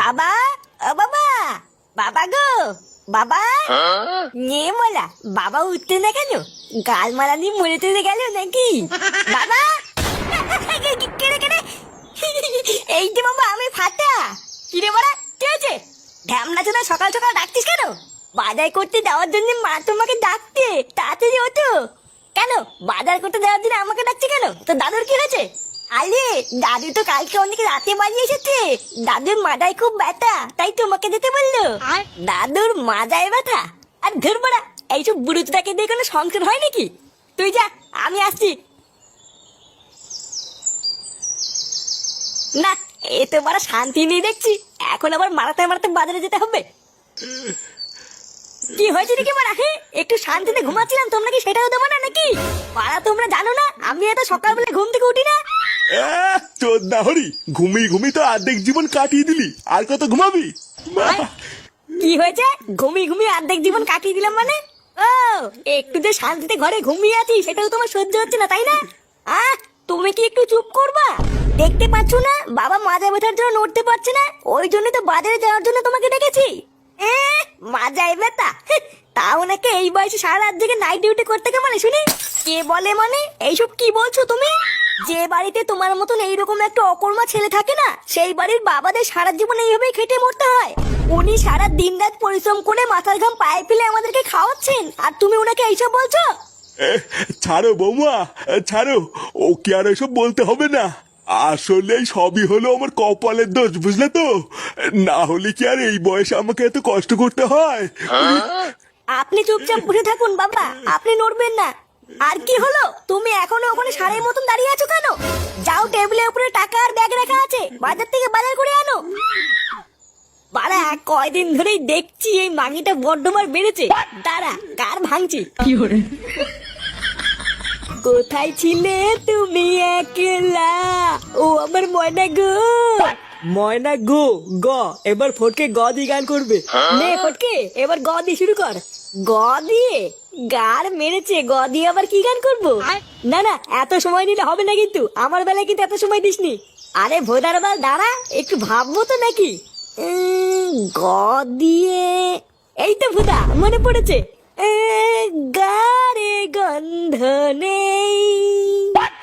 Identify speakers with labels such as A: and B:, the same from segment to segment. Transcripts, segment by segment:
A: বাবা, ও বাবা বাবা গো, বাবা। নিয়ে মোলা, বাবা উঠতে না কেন? গাল নিয়ে মরে টরে গেল নাকি? বাবা। বাবা, আমি ফাটা। কিরে বড়া, কি হয়েছে? ঢ্যামনা সকাল সকাল ডাকতিস কেন? বাজার করতে যাওয়ার জন্য মা তোমাকে ডাকতে তাড়াতাড়ি ওঠো। কেন? বাজার করতে যাওয়ার জন্য আমাকে ডাকছে কেন? তো দাদুর কি হয়েছে? আরে দাদু তো কালকে অনেক রাতে বাড়ি এসেছে। দাদুর মাজায় খুব ব্যথা তাই তোমাকে যেতে বলল। দাদুর মাজায় ব্যথা? আর ধর বড়া এইসব বুড়ুতটাকে দিয়ে কোনো সংসার হয় নাকি? তুই যা আমি আসছি। না এ তো বড় শান্তি নেই দেখছি। এখন আবার মারাতে মারাতে বাজারে যেতে হবে। কি হয়েছে নাকি মারা একটু শান্তিতে ঘুমাচ্ছিলাম তোমরা কি সেটাও দেবো না নাকি? পাড়া তোমরা জানো না আমি এত সকালবেলা ঘুম থেকে উঠি না।
B: তোর না হরি, ঘুমিয়ে ঘুমিয়ে তো অর্ধেক জীবন কাটিয়ে দিলি। আর কত ঘুমাবি?
A: কি হয়েছে? ঘুমিয়ে ঘুমিয়ে অর্ধেক জীবন কাটিয়ে দিলাম মানে? ও, একটু যে শান্তিতে ঘরে ঘুমিয়ে আছি, সেটাও তোমার সহ্য হচ্ছে না, তাই না? আহ, তুমি কি একটু চুপ করবা? দেখতে পাচ্ছ না, বাবা মাজা ব্যথার জন্য নড়তে পারছে না, ওই জন্য তো বাজারে যাওয়ার জন্য তোমাকে ডেকেছি। এ মাজায় ব্যথা। তাও নাকি এই বয়সে সারা রাত জেগে নাইট ডিউটি করতে কে মানে শুনি? কে বলে মানে? এইসব কি বলছো তুমি? যে বাড়িতে তোমার মতন এইরকম একটা অকর্মা ছেলে থাকে না সেই বাড়ির বাবাদের সারা জীবন এইভাবেই খেটে মরতে হয়। উনি সারা দিন রাত পরিশ্রম করে মাথার ঘাম পায়ে ফেলে আমাদেরকে খাওয়াচ্ছেন। আর তুমি ওনাকে এইসব বলছো?
B: ছাড়ো বৌমা ছাড়ো। ও কি আর এসব বলতে হবে না। আসলে সবই হলো আমার কপালের দোষ বুঝলে তো? না হলে কি আর এই বয়সে আমাকে এত কষ্ট করতে হয়?
A: আপনি চুপচাপ বসে থাকুন বাবা আপনি নড়বেন না। আর কি হলো? তুমি এখনও ওখানে সারের মতন দাঁড়িয়ে আছো কেন? যাও টেবিলের উপরে টাকা আর ব্যাগ রাখা আছে। বাজার থেকে বাজার করে আনো। বাড়া কয়দিন ধরেই দেখছি এই মাগিটা বড্ডমার বেড়েছে। দাঁড়া কার ভাঙছি? কোথায় ছিলে তুমি একলা? ও আমার ময়না গো।
C: ময়না গো গ এবার ফটকে গ দিয়ে গান করবে।
A: নে ফটকে এবার গ দিয়ে শুরু কর। গ দিয়ে? গার মেরেছে গ দিয়ে আবার কি গান করব? না না এত সময় নিলে হবে না কিন্তু আমার বেলায় কিন্তু এত সময় দিসনি। আরে ভোদার বাল দাঁড়া একটু ভাববো তো নাকি? গ দিয়ে এই তো ভুদা মনে পড়েছে। এ, গারে গন্ধ নেই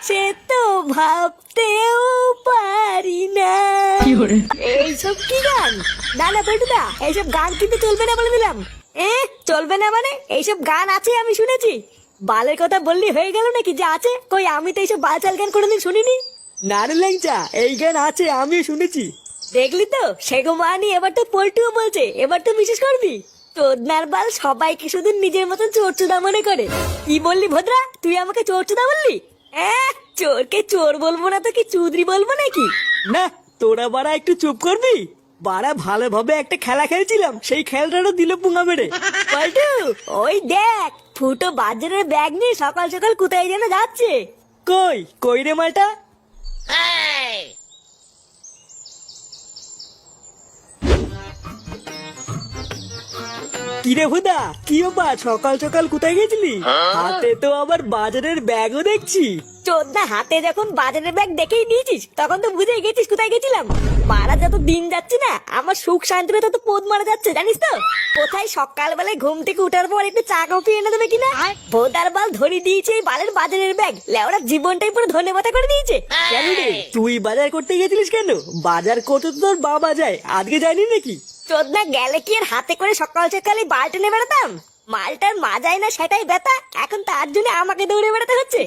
A: সে তো ভাবতেও পারি না। এইসব কি গান? না না পেটুদা এইসব গান কিন্তু চলবে না বলে দিলাম। এ চলবে না মানে? এইসব গান আছে আমি শুনেছি। বালের কথা বললি হয়ে গেল নাকি? যে আছে কই আমি তো এইসব বালচাল গান কোনোদিন শুনিনি?
C: না রে ল্যাংচা এই গান আছে আমিও শুনেছি।
A: দেখলি তো? সেগো মানি এবার তো পল্টুও বলছে এবার তো বিশেষ করবি। তোদনার বাল সবাইকে শুধু নিজের মতন চোরচুদা মনে করে। কি বললি ভদ্রা? তুই আমাকে চোরচুদা বললি? চোরকে চোর বলব না তো কি চুদরি বলব নাকি?
C: না তোরা বাড়া একটু চুপ করবি? বাড়া ভালোভাবে একটা খেলা খেলছিলাম সেই খেলটারও দিল পুঙ্গা মেরে
A: পল্টু ওই দেখ ফুটো বাজারের ব্যাগ নিয়ে সকাল সকাল কোথায় যেন যাচ্ছে।
C: কই কই রে মালটা? কিরে হুদা কি ব্যাপার? সকাল সকাল কোথায় গেছিলি? হাতে তো আবার বাজারের ব্যাগও দেখছি।
A: চোদ্দা হাতে যখন বাজারের ব্যাগ দেখেই নিয়েছিস তখন তো বুঝেই গেছিস কোথায় গেছিলাম। মারা যত দিন যাচ্ছে না আমার সুখ শান্তিতে তত পোদ মারা যাচ্ছে জানিস তো? কোথায় সকালবেলায় ঘুম থেকে উঠার পর একটু চা কফি এনে দেবে কিনা? ভোদার বাল ধরে দিয়েছে এই বালের বাজারের ব্যাগ। লেওড়া জীবনটাই পুরো ধনে মাথা করে দিয়েছে।
C: কেন রে তুই বাজার করতে গেছিলিস কেন? বাজার করতে তো তোর বাবা যায় আজকে যায়নি নাকি?
A: চোদ্দা গেলে কি আর হাতে করে সকাল সকালে বালটা নিয়ে বেড়াতাম? মালটার মাজায় না সেটাই ব্যথা এখন তার জন্য আমাকে দৌড়ে বেড়াতে হচ্ছে।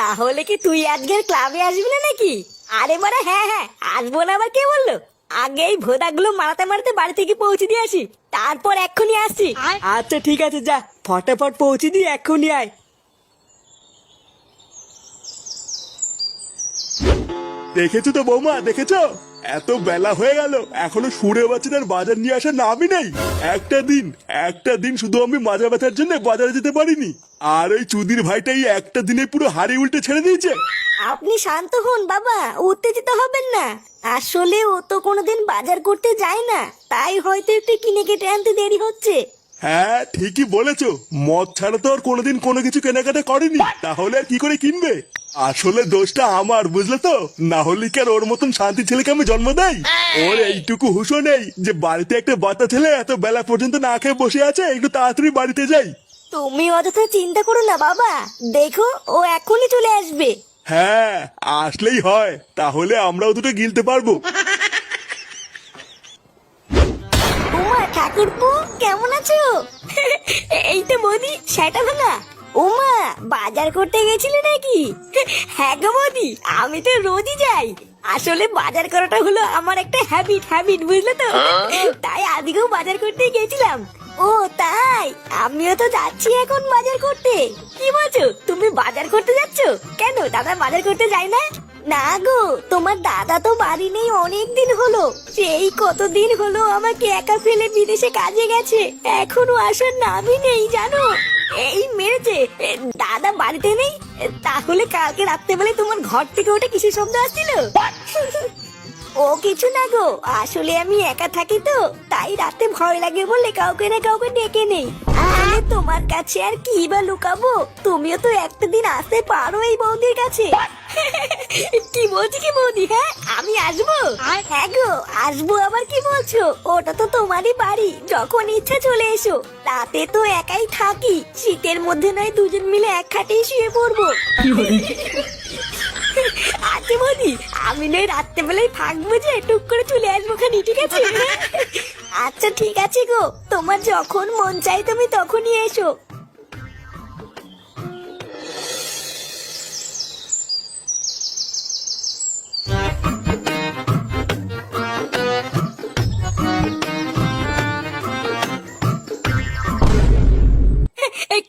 A: তাহলে কি তুই আজকের ক্লাবে আসবি না নাকি? আরে মারা হ্যাঁ হ্যাঁ আসব না আবার কে বলল? আগে এই ভোদাগুলো মারাতে মারাতে বাড়ি থেকে পৌঁছে দিয়ে আসি। তারপর এক্ষুনি আসছি।
C: আচ্ছা ঠিক আছে যা ফটাফট পৌঁছে দিয়ে এক্ষুনি আয়।
B: দেখেছ তো বৌমা, দেখেছ? এত বেলা হয়ে গেল, এখনও সুরে বাচ্চাটার বাজার নিয়ে আসার নামই নেই। একটা দিন একটা দিন শুধু আমি মাজা ব্যথার জন্য বাজারে যেতে পারিনি। আর ওই চুদির ভাইটাই একটা দিনে পুরো হাড়ি উল্টে ছেড়ে দিয়েছে।
A: আপনি শান্ত হন, বাবা, উত্তেজিত হবেন না। আসলে ও তো কোনোদিন বাজার করতে যায় না, তাই হয়তো একটু কিনে কেটে আনতে দেরি হচ্ছে।
B: হ্যাঁ ঠিকই বলেছ। মদ ছাড়া তো আর কোনোদিন কোনো কিছু কেনাকাটা করেনি। তাহলে আর কি করে কিনবে? আসলে দোষটা আমার বুঝলে তো? না হলে কি আর ওর মতন শান্তি ছেলেকে আমি জন্ম দেই? ওর এইটুকু হুশো নেই যে বাড়িতে একটা বাচ্চা ছেলে এত বেলা পর্যন্ত না খেয়ে বসে আছে একটু তাড়াতাড়ি বাড়িতে যাই।
A: তুমি অযথা চিন্তা করো না বাবা। দেখো ও এখনই চলে আসবে।
B: হ্যাঁ আসলেই হয়। তাহলে আমরাও দুটো গিলতে পারব।
A: ঠাকুরপো কেমন আছো? এই তো বৌদি সেটা ভাঙা উমা বাজার করতে গেছিলে নাকি? হ্যাঁ গো বৌদি আমি তো রোজই যাই। আসলে বাজার করাটা হলো আমার একটা হ্যাবিট হ্যাবিট বুঝলে তো? তাই আজকেও বাজার করতে গেছিলাম। ও তাই? আমিও তো যাচ্ছি এখন বাজার করতে। কি বলছো? তুমি বাজার করতে যাচ্ছ? কেন? দাদা বাজার করতে যায় না? না গো তোমার দাদা তো বাড়ি নেই অনেক দিন হলো। সেই কতদিন হলো আমাকে একা ফেলে বিদেশে কাজে গেছে। এখনও আসার নামই নেই জানো? এই মেরেছে। দাদা বাড়িতে নেই? তাহলে কালকে রাত্রেবেলায় তোমার ঘর থেকে ওটা কিসের শব্দ আসছিল? ও কিছু না গো আসলে আমি একা থাকি তো তাই রাতে ভয় লাগে বলে কাউকে না কাউকে ডেকে নেই। তাহলে তোমার কাছে আর কি বা লুকাবো? তুমিও তো একটা দিন আসতে পারো এই বৌদির কাছে। কি বলছি কি বৌদি হ্যাঁ? আমি আসব? হ্যাঁ গো আসব আবার কি বলছো? ওটা তো তোমারই বাড়ি যখন ইচ্ছা চলে এসো। রাতে তো একাই থাকি শীতের মধ্যে নয় দুজন মিলে এক খাটেই শুয়ে পড়ব। আচ্ছা আমি নয় রাত্রেবেলায় ফাঁক বুঝে টুক করে চলে আসব খানি ঠিক আছে? আচ্ছা ঠিক আছে গো। তোমার যখন মন চাই তুমি তখনই এসো।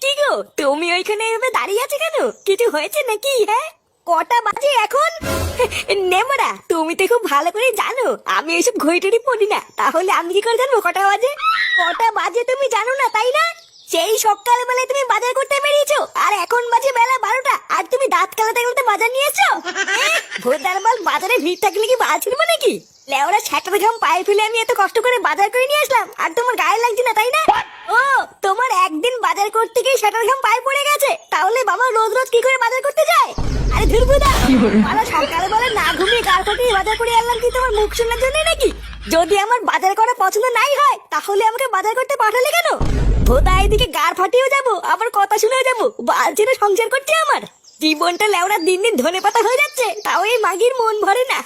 A: কি গো? তুমি ওইখানে এভাবে দাঁড়িয়ে আছো কেন? কিছু হয়েছে নাকি হ্যাঁ? কটা বাজে এখন? নেমরা তুমি তো খুব ভালো করে জানো, আমি এইসব ঘড়িটড়ি পড়ি না। তাহলে আমি কি করে জানব কটা বাজে? কটা বাজে তুমি জানো না, তাই না? সেই সকালবেলায় তুমি বাজার করতে বেরিয়েছো, আর এখন বাজে বেলা বারোটা, আর তুমি দাঁত কালাতে কালাতে বাজার নিয়ে এসছো? ভোরদার মাল বাজারে ভিড় থাকলে কি বাজ ছিড়বো নাকি? লেওরা ছ্যাটার ঘাম পায়ে ফেলে আমি এত কষ্ট করে বাজার করে নিয়ে আসলাম, আর তোমার গায়ে লাগছে না, তাই না? ও, তোমার একদিন বাজার করতে গিয়ে সেটার ঘাম পায়ে পড়ে গেছে, তাহলে বাবা রোজ রোজ কি করে বাজার করতে বাবা সকালবেলা না ঘুমিয়ে কার ফাটিয়ে বাজার করে আনলাম কি তোমার মুখ শোনার জন্য নাকি? যদি আমার বাজার করা পছন্দ নাই হয় তাহলে আমাকে বাজার করতে পাঠালে কেন? ভোদা এদিকে গার ফাটিয়েও যাব আবার কথা শুনেও যাব। বালছিনে সংসার করছে আমার। জীবনটা লেওড়া দিন দিন ধনে পাতা হয়ে যাচ্ছে। তাও এই মাগির মন ভরে না।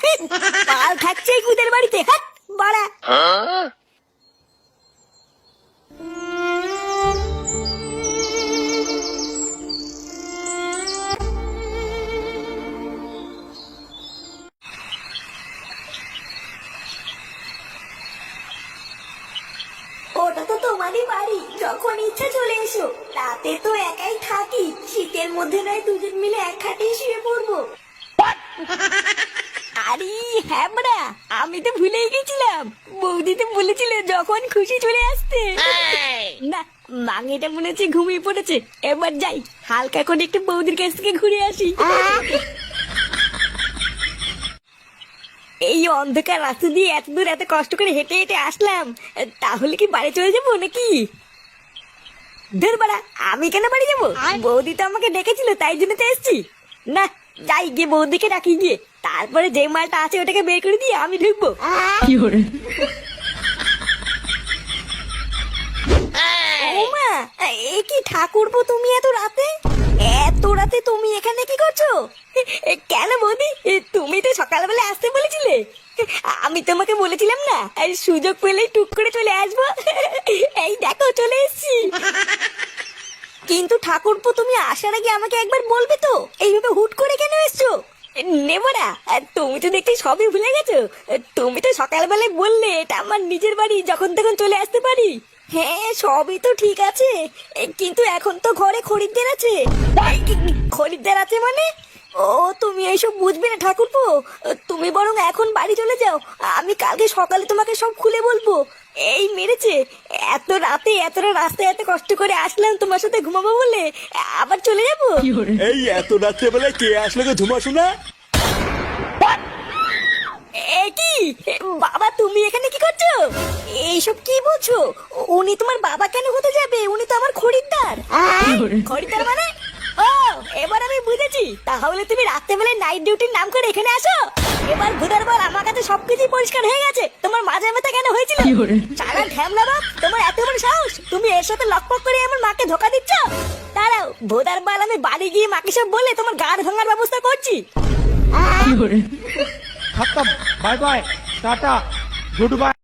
A: পাল থাকছে এই কুদের বাড়িতে। হাট বাড়া। ওটা বাড়ি যখন ইচ্ছা চলে এসো। রাতে তো একাই থাকি শীতের মধ্যে নয় দুজন মিলে এক খাটে শুয়ে পড়ব। আরে হ্যাঁ আমি তো ভুলেই গেছিলাম। বৌদি তো বলেছিল যখন খুশি চলে আসতে। না মাঙিটা মনে হচ্ছে ঘুমিয়ে পড়েছে। এবার যাই হালকা করে একটু বৌদির কাছ থেকে ঘুরে আসি। এই অন্ধকার রাস্তা দিয়ে এত দূর এত কষ্ট করে হেঁটে হেঁটে আসলাম তাহলে কি বাড়ি চলে যাব নাকি? ধর বাড়া আমি কেন বাড়ি যাব? বৌদি তো আমাকে ডেকেছিল তাই জন্য তো এসছি। না যাই গিয়ে বৌদিকে ডাকি গিয়ে তারপরে যে মালটা আছে ওটাকে বের করে দিয়ে আমি ঢুকবো। ওমা এ কি ঠাকুরপো তুমি এত রাতে? এত রাতে তুমি এখানে কি করছ? কেন বৌদি? তুমি তো সকালবেলা আসতে বলেছিলে। আমি তোমাকে বলেছিলাম না সুযোগ পেলে টুক করে চলে আসব। এই দেখো, চলে এসেছি। কিন্তু ঠাকুরপো, তুমি আসার আগে আমাকে একবার বলবে তো, এইভাবে হুট করে কেন এসছো? নেবরা তুমি তো দেখতে সবই ভুলে গেছো। তুমি তো সকালবেলায় বললে, এটা আমার নিজের বাড়ি, যখন তখন চলে আসতে পারি। হ্যাঁ সবই তো ঠিক আছে। কিন্তু এখন তো ঘরে খরিদ্দার আছে। খরিদ্দার আছে মানে? ও, তুমি এইসব বুঝবে না, ঠাকুরপো। তুমি বরং এখন বাড়ি চলে যাও। আমি কালকে সকালে তোমাকে সব খুলে বলব। এই মেরেছে। এত রাতে এতটা রাস্তায় এত কষ্ট করে আসলাম তোমার সাথে ঘুমাবো বলে। আবার চলে যাব?
B: এই এত রাত্রেবেলায় কে আসলে গো ঝুমা শোনা
A: কি? বাবা তুমি এখানে কি করছ? এইসব কি বলছো? উনি তোমার বাবা কেন হতে যাবে? উনি তো আমার খরিদ্দার। খরিদ্দার মানে? ও এবার আমি বুঝেছি। তাহলে তুমি রাত্রেবেলায় নাইট ডিউটির নাম করে এখানে আসো। এবার ভুদার বল আমার কাছে সবকিছু পরিষ্কার হয়ে গেছে। তোমার মাঝে ব্যথা কেন হয়েছিল সারা ঠ্যামলারা তোমার এত বড় সাহস? তুমি এর সাথে লকপক করে আমার মাকে ধোকা দিচ্ছ? দাঁড়াও ভোদার বাল আমি বাড়ি গিয়ে মাকে সব বলে তোমার গাড় ভাঙার ব্যবস্থা করছি।
D: খতম bye bye tata good bye.